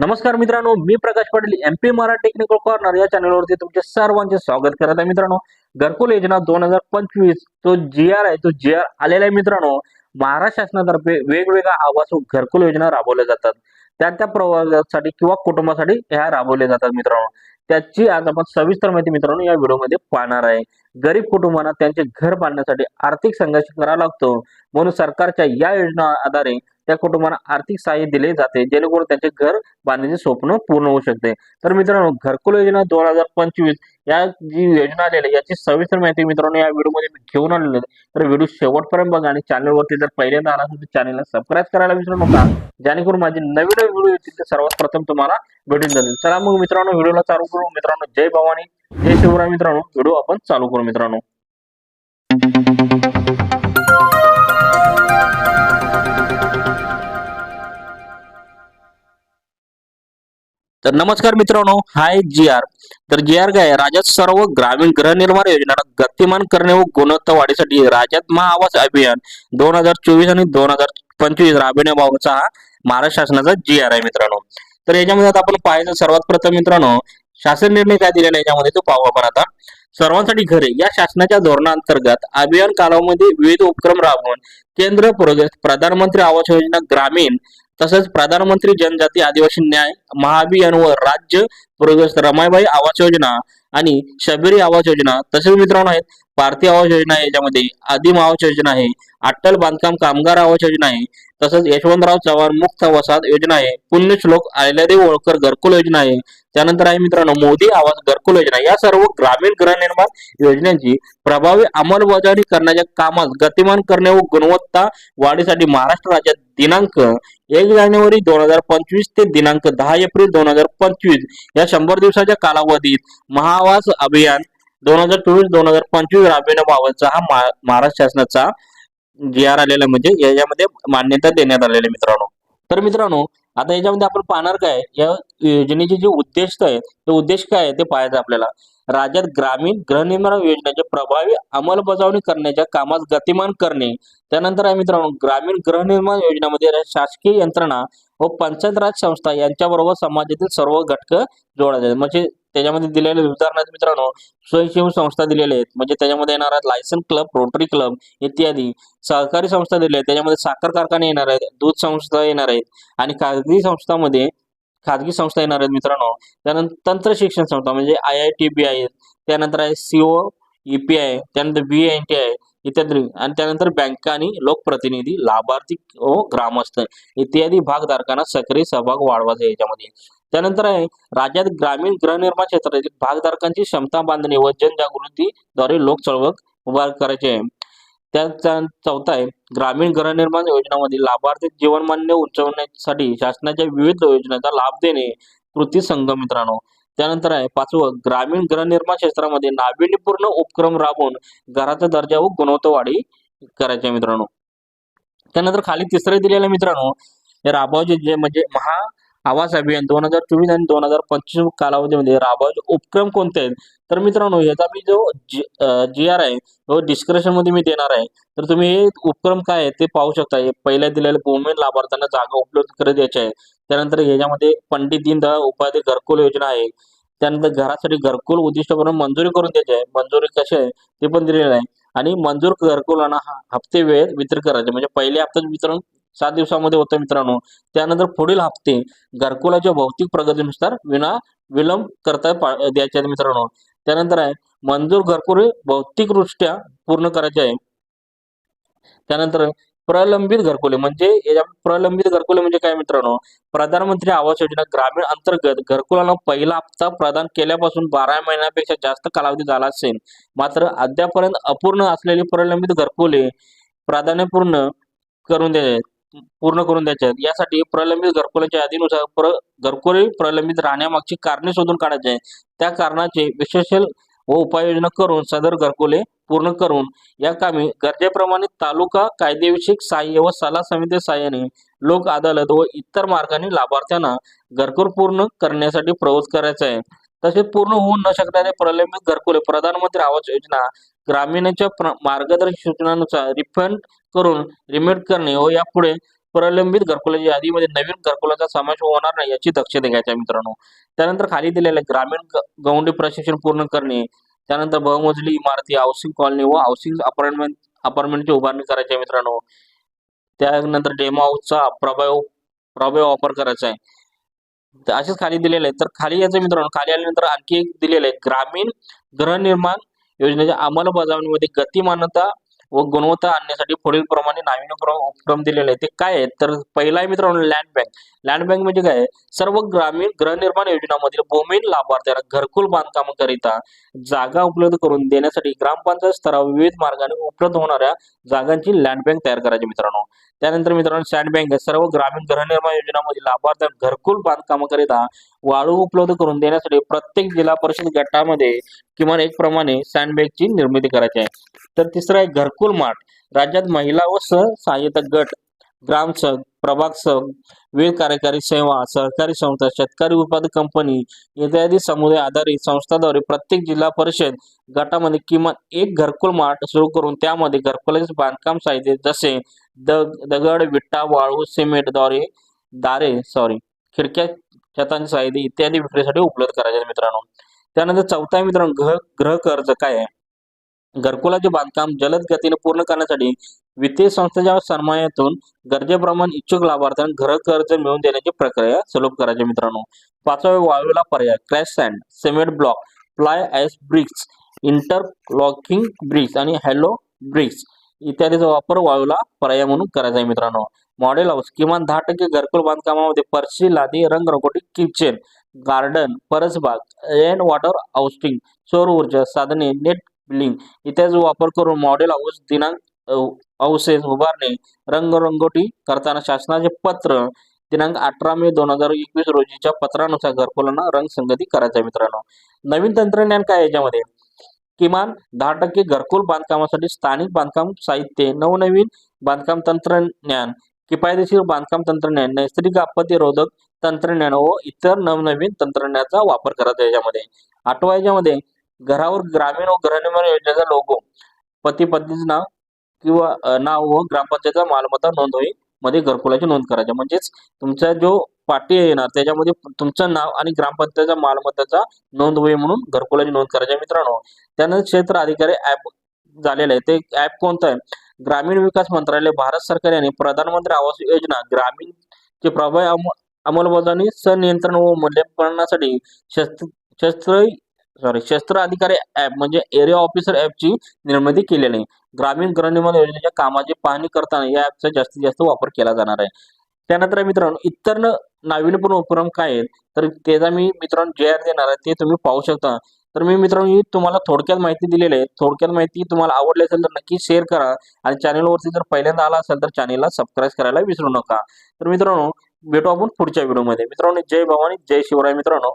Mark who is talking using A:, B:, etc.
A: नमस्कार मित्रांनो मी Prakash Patil M P Marathi technical corner या चॅनलवरती तुमचे सर्वांचे स्वागत करत आहे मित्रांनो. घरकुल योजना दोन हजार पंचवीस तो जी आर आहे तो जी आर आलेला आहे मित्रांनो. महाराष्ट्र शासनातर्फे वेगवेगळ्या आवास घरकुल योजना राबवल्या जातात. त्या त्या प्रवासासाठी किंवा कुटुंबासाठी ह्या राबवल्या जातात मित्रांनो. त्याची आज आपण सविस्तर माहिती मित्रांनो या व्हिडिओमध्ये पाहणार आहे. गरीब कुटुंबांना त्यांचे घर बांधण्यासाठी आर्थिक संघर्ष करावा लागतो. म्हणून सरकारच्या या योजना आधारे त्या कुटुंबांना आर्थिक सहाय्य दिले जाते जेणेकरून त्यांचे घर बांधण्याचे स्वप्न पूर्ण होऊ शकते. तर मित्रांनो घरकुल योजना दोन हजार पंचवीस या जी योजना आलेली आहे याची सविस्तर माहिती मित्रांनो या व्हिडिओमध्ये मी घेऊन आलेलो आहे. तर व्हिडिओ शेवटपर्यंत बघा आणि चॅनलवरती जर पहिल्यांदा आला तर चॅनलला सबस्क्राईब करायला विसरू नका. जेणेकरून माझे नवीन व्हिडिओ येतील ते सर्वात प्रथम तुम्हाला भेटून जातील. चला मग मित्रांनो व्हिडिओला चालू करू. मित्रांनो जय भवानी जय शिवराय मित्रांनो. व्हिडिओ आपण चालू करू मित्रांनो. तर नमस्कार मित्रांनो हाय जी आर. तर जी आर काय राज्यात सर्व ग्रामीण गृहनिर्माण योजनांना गतिमान करणे व गुणवत्ता वाढीसाठी राज्यात महाआवास अभियान दोन हजार चोवीस आणि दोन हजार पंचवीस राबविण्याबाबतचा हा महाराष्ट्र शासनाचा जी आर आहे मित्रांनो. तर याच्यामध्ये आता आपण पाहायचं सर्वात प्रथम मित्रांनो शासन निर्णय काय दिलेला याच्यामध्ये तो पाहू आपण आता. सर्वांसाठी घरे या शासनाच्या धोरणाअंतर्गत अभियान कालावधीमध्ये विविध उपक्रम राबवून केंद्र प्रधानमंत्री आवास योजना ग्रामीण तसंच प्रधानमंत्री जनजाती आदिवासी न्याय महाभियान व राज्य पूरग्रस्त रमाईबाई आवास योजना आणि शबरी आवास योजना तसेच मित्रांनो आहेत भारतीय आवास योजना आहे याच्यामध्ये आदिम आवास योजना आहे अट्टल बांधकाम कामगार आवास योजना आहे तसंच यशवंतराव चव्हाण मुक्त वसाहत योजना आहे पुण्यश्लोक आयल्यादेव होळकर घरकुल योजना आहे त्यानंतर आहे मित्रांनो मोदी आवास घरकुल योजना. या सर्व ग्रामीण गृहनिर्माण योजनांची प्रभावी अंमलबजावणी करण्याच्या कामात गतिमान करणे व गुणवत्ता वाढीसाठी महाराष्ट्र राज्यात दिनांक एक जानेवारी दोन हजार पंचवीस ते दिनांक दहा एप्रिल दोन हजार पंचवीस या शंभर दिवसाच्या कालावधीत महावास अभियान दोन हजार चोवीस दोन हजार पंचवीस राबविण्याबाबतचा हा महाराष्ट्र शासनाचा जी आर आलेला म्हणजे याच्यामध्ये मान्यता देण्यात आलेली मित्रांनो. तर मित्रांनो आता याच्यामध्ये आपण पाहणार काय? या योजनेचे जे उद्देश आहे ते उद्देश काय आहे ते पाहायचं आपल्याला. राज्यात ग्रामीण गृहनिर्माण योजनेचे प्रभावी अंमलबजावणी करण्याच्या कामास गतिमान करणे. त्यानंतर आहे मित्रांनो ग्रामीण गृहनिर्माण योजनेमध्ये शासकीय यंत्रणा व पंचायत राज संस्था यांच्याबरोबर समाजातील सर्व घटक जोडले आहेत. म्हणजे त्याच्यामध्ये दिलेले उदाहरणार्थ मित्रांनो स्वयंसेवी संस्था दिलेल्या आहेत. म्हणजे त्याच्यामध्ये येणार आहेत लायसन क्लब रोटरी क्लब इत्यादी. सहकारी संस्था दिल्या आहेत. त्याच्यामध्ये साखर कारखाने येणार आहेत दूध संस्था येणार आहेत आणि खाजगी संस्थामध्ये खाजगी संस्था येणार आहेत मित्रांनो. त्यानंतर तंत्र शिक्षण संस्था म्हणजे आय आय टी बी आहे त्यानंतर आहे सीओ पी आय. त्यानंतर बी एन टी आहे इत्यादी. आणि त्यानंतर बँका आणि लोकप्रतिनिधी लाभार्थी व ग्रामस्थ इत्यादी भागधारकांना सक्रिय सहभाग वाढवायचा याच्यामध्ये. त्यानंतर आहे राज्यात ग्रामीण गृहनिर्माण क्षेत्रातील भागधारकांची क्षमता बांधणे व जनजागृतीद्वारे लोक चळवळ उभा करायची आहे. त्याचा चौथा आहे ग्रामीण गृहनिर्माण योजनामध्ये लाभार्थी जीवनमान्य उंचवण्यासाठी शासनाच्या विविध योजनांचा लाभ देणे कृती संघ मित्रांनो. त्यानंतर आहे पाचवं ग्रामीण गृहनिर्माण क्षेत्रामध्ये नाविन्यपूर्ण उपक्रम राबवून घराचा दर्जा व गुणवत्ता वाढी करायची मित्रांनो. त्यानंतर खाली तिसरे दिलेले मित्रांनो हे जे म्हणजे महा आवास अभियान दोन हजार चोवीस आणि दोन हजार पंचवीस कालावधीमध्ये राबवायचे उपक्रम कोणते आहेत? तर मित्रांनो याचा मी जो जी आर आहे तो डिस्क्रिप्शनमध्ये मी देणार आहे. तर तुम्ही हे उपक्रम काय आहे ते पाहू शकता. हे पहिल्या दिलेल्या भूमिहीन लाभार्थ्यांना जागा उपलब्ध करत द्यायची आहे. त्यानंतर याच्यामध्ये पंडित दीनदयाळ उपाध्याय घरकुल योजना आहे. त्यानंतर घरासाठी घरकुल उद्दिष्टपूर्ण मंजुरी करून द्यायची आहे. मंजुरी कशी आहे ते पण दिलेलं आहे आणि मंजूर घरकुलांना हप्ते वेळेत वितरित करायचे. म्हणजे पहिले हप्त्याचं वितरण सात दिवसामध्ये होतं मित्रांनो. त्यानंतर पुढील हप्ते घरकुलाच्या भौतिक प्रगतीनुसार विना विलंब करता द्यायचे आहेत मित्रांनो. त्यानंतर आहे मंजूर घरकुल भौतिकदृष्ट्या पूर्ण करायचे आहे. त्यानंतर प्रलंबित घरकुले. म्हणजे प्रलंबित घरकुले म्हणजे काय मित्रांनो? प्रधानमंत्री आवास योजना ग्रामीण अंतर्गत घरकुलांना पहिला हप्ता प्रदान केल्यापासून बारा महिन्यापेक्षा जास्त कालावधी झाला असेल. मात्र अद्यापर्यंत अपूर्ण असलेली प्रलंबित घरकुले प्राधान्यपूर्ण करून द्यायचे पूर्ण करून द्यायचे आहेत. यासाठी प्रलंबित घरकुलाच्या यादीनुसार प्र घरकुले प्रलंबित राहण्यामागची कारणे शोधून काढायचे त्या कारणाचे विशेष व उपाययोजना करून सदर घरकुले पूर्ण करून या कामी गरजेप्रमाणे तालुका कायदेविषयक सहाय्य व सल्ला समिती सहाय्याने लोक अदालत व इतर मार्गाने लाभार्थ्यांना घरकुल पूर्ण करण्यासाठी प्रवृत्त करायचा आहे. तसेच पूर्ण होऊ न शकणारे प्रलंबित घरकुले प्रधानमंत्री आवास योजना ग्रामीणच्या प्र- मार्गदर्शक सूचनानुसार रिफंड करून रिमिट करणे व यापुढे प्रलंबित घरकुलाच्या यादीमध्ये नवीन घरकुलाचा समावेश होणार नाही याची दक्षता घ्यायची मित्रांनो. त्यानंतर खाली दिलेले ग्रामीण गौंडी प्रशिक्षण पूर्ण करणे त्यानंतर बहुमजली इमारती हाऊसिंग कॉलनी व हाऊसिंग अपार्टमेंट अपार्टमेंटची उभारणी करायची आहे मित्रांनो. त्यानंतर डेमो हाऊसचा प्रभाव प्रभाव वापर करायचा आहे. असेच खाली दिलेले आहे. तर खाली याचं मित्रांनो. खाली आल्यानंतर आणखी एक दिलेलं आहे. ग्रामीण गृहनिर्माण योजनेच्या अंमलबजावणीमध्ये गतिमानता व गुणवत्ता आणण्यासाठी पुढील प्रमाणे नाविन्यपूर्ण उपक्रम दिलेले आहे ते काय आहे तर पहिला आहे मित्रांनो लँड बँक लँड बँक म्हणजे काय? सर्व ग्रामीण गृहनिर्माण योजनामधील भूमीन लाभार्थ्यांना घरकुल बांधकामाकरिता जागा उपलब्ध करून देण्यासाठी ग्रामपंचायत स्तरावर विविध मार्गाने उपलब्ध होणाऱ्या जागांची लँड बँक तयार करायची मित्रांनो. त्यानंतर मित्रांनो सँड बँक सर्व ग्रामीण गृहनिर्माण योजनामधील लाभार्थ्यांना घरकुल बांधकामाकरिता वाळू उपलब्ध करून देण्यासाठी प्रत्येक जिल्हा परिषद गटामध्ये किमान एक प्रमाणे सँडबॅगची निर्मिती करायची आहे. तर तिसरं आहे घरकुल माठ राज्यात महिला व सहाय्यता गट ग्रामसंघ प्रभाग संघ वेळ कार्यकारी सेवा सहकारी संस्था शेतकरी उत्पादक कंपनी इत्यादी समुदाय आधारित संस्थाद्वारे प्रत्येक जिल्हा परिषद गटामध्ये किमान एक घरकुल माठ सुरू करून त्यामध्ये घरकुलाचे बांधकाम साहित्य जसे दग दगड विटा वाळू सिमेंटद्वारे दारे सॉरी खिडक्या छतांचे साहित्य इत्यादी विक्रीसाठी उपलब्ध करायचे मित्रांनो. त्यानंतर चौथा आहे मित्रांनो ग्रह ग्रह कर्ज काय आहे? घरकुलाचे बांधकाम जलद गतीने पूर्ण करण्यासाठी वित्तीय संस्थेच्या सन्मानातून गरजेप्रमाणे इच्छुक लाभार्थ्यांना घर कर्ज मिळवून देण्याची प्रक्रिया सुलभ करायची मित्रांनो. पाचवा आहे वाळूला पर्याय crush sand cement block fly ash bricks interlocking bricks आणि हॅलो ब्रिक्स इत्यादीचा वापर वाळूला पर्याय म्हणून करायचा आहे मित्रांनो. मॉडेल हाऊस किमान दहा टक्के घरकुल बांधकामामध्ये पर्शी लादी रंग रंगरंगोटी किचन गार्डन परसबाग रेन वॉटर हाऊसिंग सौर ऊर्जा साधने नेट बिलिंग इत्यादी वापर करून मॉडेल हाऊस दिनांक हाऊसेस उभारणे रंगरंगोटी करताना शासनाचे पत्र दिनांक अठरा मे दोन हजार एकवीस रोजीच्या पत्रानुसार घरकुलांना रंगसंगती करायचा मित्रांनो. नवीन तंत्रज्ञान काय याच्यामध्ये? किमान दहा टक्के घरकुल बांधकामासाठी स्थानिक बांधकाम साहित्य नवनवीन बांधकाम तंत्रज्ञान किफायतशीर बांधकाम तंत्रज्ञान नैसर्गिक आपत्ती रोधक तंत्रज्ञान व इतर नवनवीन तंत्रज्ञानाचा वापर करायचा याच्यामध्ये. आठवा याच्यामध्ये घरावर ग्रामीण व गृहनिर्माण योजनेचा लोगो पती पत्नीचं नाव किंवा नाव व ग्रामपंचायतचा मालमत्ता नोंद होईल मध्ये घरकुलाची नोंद करायची. म्हणजेच तुमचा जो पाटी येणार त्याच्यामध्ये तुमचं नाव आणि ग्रामपंचायतचा मालमत्ताचा नोंद होईल म्हणून घरकुलाची नोंद करायची मित्रांनो. त्यानंतर क्षेत्र अधिकारी ऍप झालेलं आहे. ते ऍप कोणतं आहे? ग्रामीण विकास मंत्रालय भारत सरकार यांनी प्रधानमंत्री आवास योजना ग्रामीण चे प्रभावी अंमलबजावणी संनियंत्रण व मूल्यांकनासाठी शस्त्र शस्त्र सॉरी शस्त्र अधिकारी ऍप म्हणजे एरिया ऑफिसर ऍपची निर्मिती केलेली आहे. ग्रामीण गृहनिर्माण योजनेच्या कामाची पाहणी करताना या ऍपचा जास्तीत जास्त वापर केला जाणार आहे. त्यानंतर मित्रांनो इतर नावीन्यपूर्ण नाविन्यपूर्ण उपक्रम काय आहेत? तर त्याचा मी मित्रांनो जे आर देणार आहे. ते तुम्ही पाहू शकता. तर मी मित्रांनो ही तुम्हाला थोडक्यात माहिती दिलेली आहे. थोडक्यात माहिती तुम्हाला आवडली असेल तर नक्की शेअर करा. आणि चॅनलवरती जर पहिल्यांदा आला असेल तर चॅनलला सबस्क्राईब करायला विसरू नका. तर मित्रांनो भेटू आपण पुढच्या व्हिडिओमध्ये मित्रांनो जय भवानी जय शिवराय मित्रांनो.